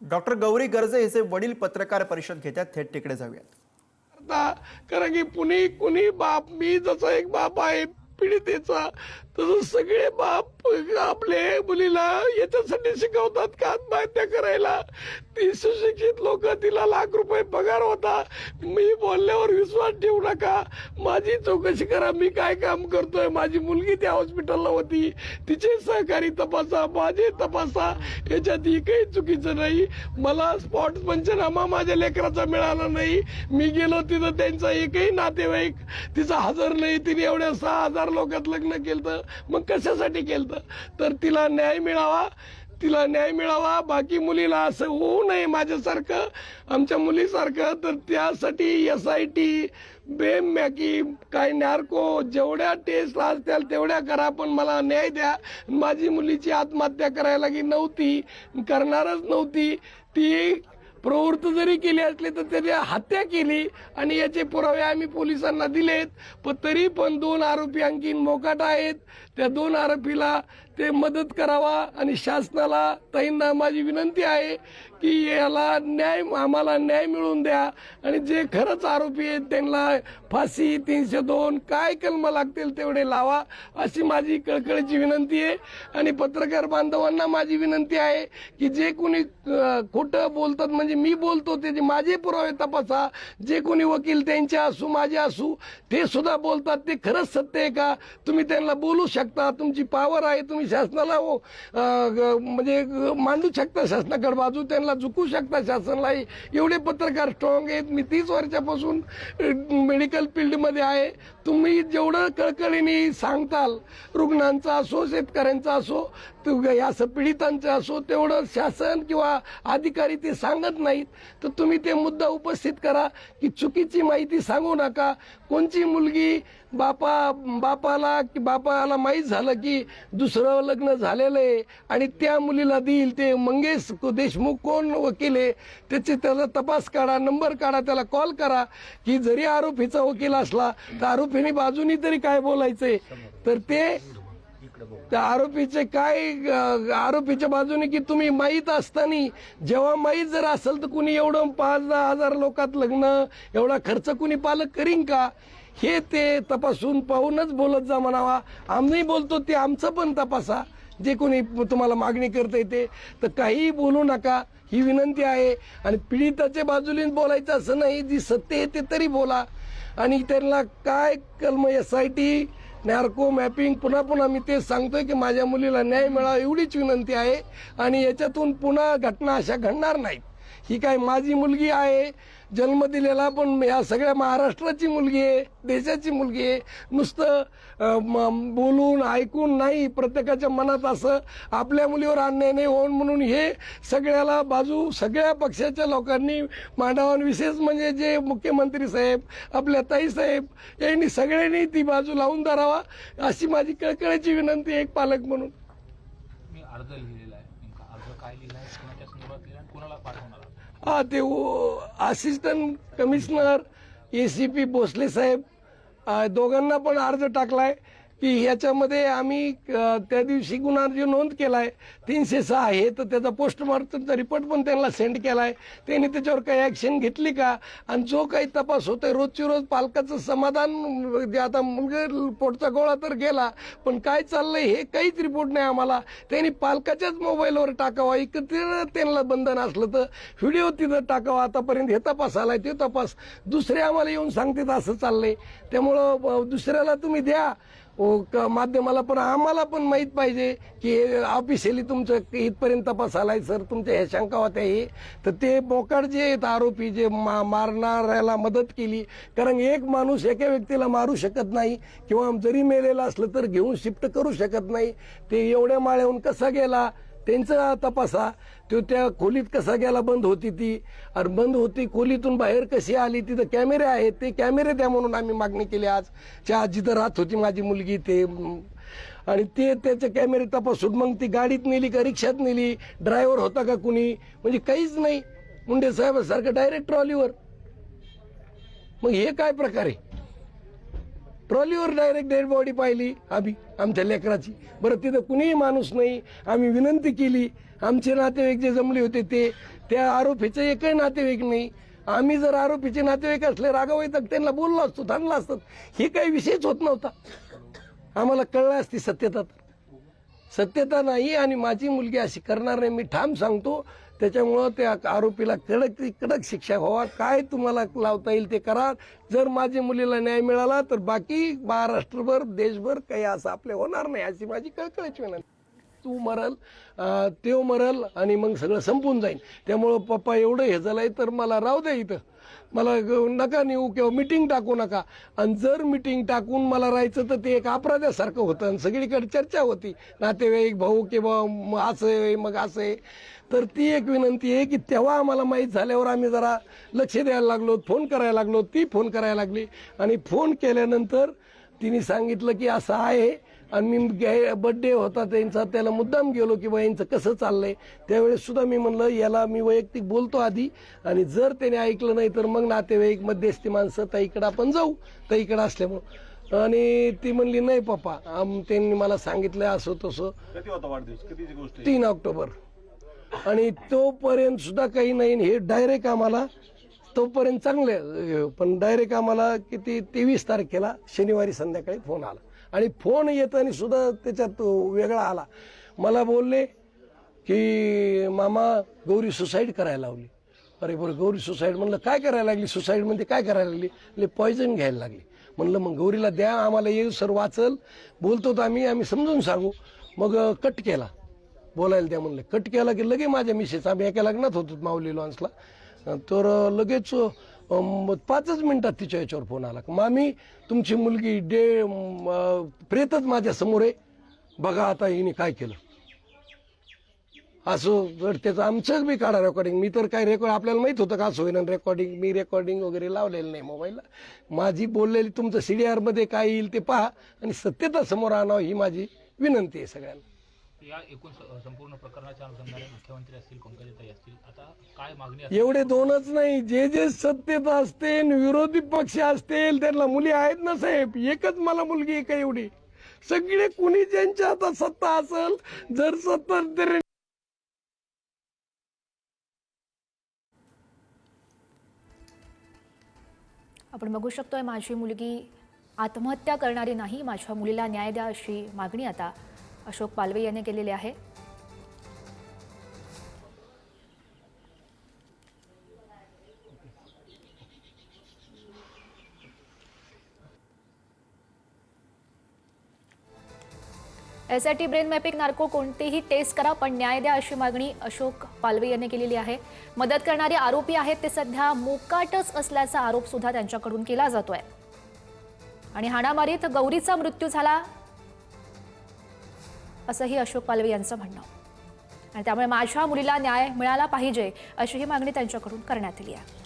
Doctor Gauri Garje हिचे वडील पत्रकार परिषद घेतात थेट तिकडे जाऊयात. कारण की कुणी कुणी बाप मी जसा एक बाप आहे पीडितेचा तसं सगळे बाप आपले मुलीला याच्यासाठी शिकवतात का आत्महत्या करायला? ती सुशिक्षित लोक तिला लाख रुपये पगार होता. मी बोलल्यावर विश्वास ठेवू नका. माझी चौकशी करा मी काय काम करतोय? माझी मुलगी त्या हॉस्पिटलला होती. तिचे सहकारी तपासा माझे तपासा. याच्यात ही काही चुकीचं नाही. मला स्पॉट पंचनामा माझ्या लेकराचा मिळाला नाही. मी गेलो तिथं त्यांचा एकही नातेवाईक तिचा हजर नाही. तिने एवढ्या सहा हजार लोकात लग्न केलं मग कशासाठी केलं तर तिला न्याय मिळावा तिला न्याय मिळावा बाकी मुलीला असं होऊ नये माझ्यासारखं आमच्या मुलीसारखं. तर त्यासाठी एस आय टी बेम मॅकी काय नार्को जेवढ्या टेस्ट असतील तेवढ्या करा पण मला न्याय द्या. माझी मुलीची आत्महत्या करायला की नव्हती करणारच नव्हती. ती प्रवृत्त जरी केली असली तर त्याने हत्या केली आणि याचे पुरावे आम्ही पोलिसांना दिलेत. पण तरी पण दोन आरोपी आणखीन मोकाट आहेत. त्या दोन आरोपीला ते मदत करावा आणि शासनाला ताईंना माझी विनंती आहे की याला न्याय आम्हाला न्याय मिळवून द्या. आणि जे खरंच आरोपी आहेत त्यांना फाशी तीनशे दोन काय कलम लागतील तेवढे लावा अशी माझी कळकळीची विनंती आहे. आणि पत्रकार बांधवांना माझी विनंती आहे की जे कोणी खोटं बोलतात म्हणजे मी बोलतो ते जे माझे पुरावे तपासा. जे कोणी वकील त्यांचे असू माझे असू ते सुद्धा बोलतात. ते खरंच सत्य आहे का? तुम्ही त्यांना बोलू शकता. तुमची पावर आहे तुम्ही शासनाला हो, ग- म्हणजे मांडू शकता शासनाकडे बाजू त्यांना झुकू शकता शासनाला एवढे पत्रकार स्ट्रॉंग आहेत. मी तीस वर्षापासून मेडिकल फील्डमध्ये आहे. तुम्ही जेवढं कळकळीने सांगताल रुग्णांचा असो शेतकऱ्यांचा असो या असं पीडितांचं असो तेवढं शासन किंवा अधिकारी ते सांगत नाहीत. तर तुम्ही ते मुद्दा उपस्थित करा की चुकीची माहिती सांगू नका. कोणची मुलगी बापा बापाला की बापाला माहीत झालं की दुसरं लग्न झालेलं आहे आणि त्या मुलीला देईल ते मंगेश देशमुख कोण वकील आहे त्याचे त्याचा तपास काढा नंबर काढा त्याला कॉल करा की जरी आरोपीचा वकील असला तर आरोपीने बाजूनी तरी काय बोलायचंय? तर ते त्या आरोपीचे काय आरोपीच्या बाजूने की तुम्ही माहीत असताना जेव्हा माहीत जर असेल तर कुणी एवढं पाच दहा हजार लोकात लग्न एवढा खर्च कुणी पालक करीन का? हे ते तपासून पाहूनच बोलत जा म्हणावा. आम्ही बोलतो ते आमचं पण तपासा. जे कोणी तुम्हाला मागणी करता येते तर काहीही बोलू नका. ही विनंती आहे. आणि पीडिताच्या बाजूने बोलायचं असं नाही जी सत्य आहे ते तरी बोला. आणि त्यांना काय कलम S I T narco mapping पुन्हा पुन्हा मी ते सांगतोय की माझ्या मुलीला न्याय मिळावा एवढीच विनंती आहे. आणि याच्यातून पुन्हा घटना अशा घडणार नाहीत. ही काय माझी मुलगी आहे? जन्म दिलेला पण या सगळ्या महाराष्ट्राची मुलगी आहे देशाची मुलगी आहे. नुसतं बोलून ऐकून नाही प्रत्येकाच्या मनात असं आपल्या मुलीवर अन्याय नाही होऊन म्हणून हे सगळ्याला बाजू सगळ्या पक्षाच्या लोकांनी मांडावा. विशेष म्हणजे जे मुख्यमंत्री साहेब आपल्या ताईसाहेब यांनी सगळ्यांनी ती बाजू लावून धरावा अशी माझी कळकळीची विनंती एक पालक म्हणून. मी अर्ज लिहिलेला काय आहे संदर्भात पाठवणार आहात? हा ते assistant commissioner A C P Bhosale साहेब अ, दोघांना पण अर्ज टाकलाय की ह्याच्यामध्ये आम्ही त्या दिवशी गुन्हा जो नोंद केलाय. तीनशे सहा आहे तर त्याचा पोस्टमॉर्टमचा रिपोर्ट पण त्यांना सेंड केलाय. त्यांनी त्याच्यावर काही ऍक्शन घेतली का? आणि जो काही तपास होतोय रोजची रोज पालकाचं समाधान म्हणजे आता मुलगा पोटचा गोळा तर गेला पण काय चाललंय हे काहीच रिपोर्ट नाही आम्हाला. त्यांनी पालकाच्याच मोबाईलवर टाकावा एकत्र त्यांना बंधन असलं तर व्हिडिओ तिथं टाकावा. आतापर्यंत हे तपास आलाय ते तपास दुसरे आम्हाला येऊन सांगतात असं चाललंय. त्यामुळं दुसऱ्याला तुम्ही द्या. हो, माध्यमाला पण आम्हाला पण माहीत पाहिजे की ऑफिशियली तुमचं इथपर्यंत तपास आलाय सर. तुमच्या ह्या शंका होत्या हे. तर ते बोकाड जे आहेत आरोपी जे मा मारणाऱ्याला मदत केली. कारण एक माणूस एका व्यक्तीला मारू शकत नाही किंवा जरी मेलेला असलं तर घेऊन शिफ्ट करू शकत नाही. ते एवढ्या माळ्याहून कसा गेला? त्यांचा तपासा तो त्या खोलीत कसा गेला बंद होती ती. अरे बंद होती खोलीतून बाहेर कशी आली तिथं कॅमेरे आहेत ते कॅमेरे द्या म्हणून आम्ही मागणी केली आज. च्या जिथं राहत होती माझी मुलगी ते. आणि ते त्याचे कॅमेरे तपासून मग ती गाडीत नेली का रिक्षात नेली. ड्रायव्हर होता का कुणी? म्हणजे काहीच नाही. मुंडे साहेबासारखं डायरेक्ट ट्रॉलीवर. मग हे काय प्रकार आहे? ट्रॉलीवर डायरेक्ट डेड बॉडी पाहिली आम्ही आमच्या लेकराची. बरं तिथं कुणीही माणूस नाही. आम्ही विनंती केली. आमचे नातेवाईक जे जमले होते ते त्या आरोपीचं एकही नातेवाईक नाही. आम्ही जर आरोपीचे नातेवाईक असले रागावाई तर त्यांना बोललो असतो थांबला असतात हे काही विषयच होत नव्हता. आम्हाला कळलं असती सत्यता. सत्यता नाही आणि माझी मुलगी अशी करणार नाही. मी ठाम सांगतो त्याच्यामुळं त्या आरोपीला कडक ती कडक शिक्षा व्हावा. काय तुम्हाला लावता येईल ते करा. जर माझ्या मुलीला न्याय मिळाला तर बाकी महाराष्ट्रभर देशभर काही असं आपले होणार नाही अशी माझी कळकळीची विनंती. तू मरल अं, त्यो मरल आणि मग सगळं संपून जाईल त्यामुळं पप्पा एवढं हे झालं आहे तर मला राहू द्या इथं. मला नका नेऊ किंवा मिटिंग टाकू नका. आणि जर मिटिंग टाकून मला राहायचं तर ते एक अपराध्यासारखं होतं आणि सगळीकडे चर्चा होती. नातेवाईक भाऊ किंवा असं आहे मग असं आहे. तर ती एक विनंती आहे की तेव्हा आम्हाला माहीत झाल्यावर आम्ही जरा लक्ष द्यायला लागलो फोन करायला लागलो ती फोन करायला लागली. आणि फोन केल्यानंतर तिने सांगितलं की असं आहे आणि मी बड्डे होता त्यांचा त्याला मुद्दाम गेलो की बा यांचं कसं चाललंय? त्यावेळेस सुद्धा मी म्हणलं याला मी वैयक्तिक बोलतो आधी. आणि जर त्याने ऐकलं नाही तर मग नातेवाईक मध्यस्थी माणसं ताईकडे आपण जाऊ. ताईकडे असल्यामुळं. आणि ती म्हणली नाही पप्पा आम- त्यांनी मला सांगितलं असं तसं. कधी होता वाढदिवस? कधीची गोष्ट आहे? तीन ऑक्टोबर. आणि तोपर्यंत सुद्धा काही नाही हे डायरेक्ट आम्हाला तोपर्यंत चांगले पण डायरेक्ट आम्हाला किती तेवीस तारखेला शनिवारी संध्याकाळी फोन आला. आणि फोन येताना सुद्धा त्याच्यात वेगळा आला. मला बोलले की मामा गौरी सुसाईड करायला लावली. अरे बरं गौरी सुसाईड. म्हणलं काय करायला लागली? सुसाईड म्हणजे काय करायला लागली? म्हणजे पॉयझन घ्यायला लागली. म्हणलं मग गौरीला द्या आम्हाला येऊ सर वाचल. बोलतो तर आम्ही आम्ही समजून सांगू. मग कट केला. बोलायला द्या म्हणलं. कट केला की लगे माझ्या मिसेस आम्ही एका लग्नात होतो माऊली लॉन्सला तर लगेच पाचच मिनिटात तिच्या याच्यावर फोन आला. मामी तुमची मुलगी डे प्रेतच माझ्यासमोर आहे. बघा आता हिने काय केलं. असो जर त्याचं आमचंच बी काढा रेकॉर्डिंग मी तर काय रेकॉर्ड आपल्याला माहीत होतं का असं होईना रेकॉर्डिंग मी रेकॉर्डिंग वगैरे लावलेलं नाही मोबाईलला माझी बोललेली तुमचं सी डी आरमध्ये काय येईल ते पहा. आणि सत्यता समोर आणावं ही माझी विनंती आहे सगळ्यांना. या एकूण संपूर्ण प्रकरणाच्या अनुषंगाने मुख्यमंत्री असतील पंकजाताई असतील आता काय मागणी एवढे दोनच नाही. जे जे सत्यता असतील विरोधी पक्ष असतील त्यांना मुली आहेत ना साहेब? एकच मला मुलगी आहे का एवढी? सगळे कुणी ज्यांच्या हातात सत्ता असेल जर सत्ता तरी आपण बघू शकतोय माझी मुलगी आत्महत्या करणारी नाही माझ्या मुलीला न्याय द्या अशी मागणी आता अशोक पालवे यांनी केलेले आहे. S I T brain mapping narco कोणतीही टेस्ट करा पण न्याय द्या अशी मागणी अशोक पालवे यांनी केलेली आहे. मदत करणारे आरोपी आहेत ते सध्या मोकाटच असल्याचा आरोप सुद्धा त्यांच्याकडून केला जातोय. आणि हाणामारीत गौरीचा मृत्यू झाला असंही अशोक पालवे यांचं म्हणणं. आणि त्यामुळे माझ्या मुलीला न्याय मिळाला पाहिजे अशी ही मागणी त्यांच्याकडून करण्यात आली आहे.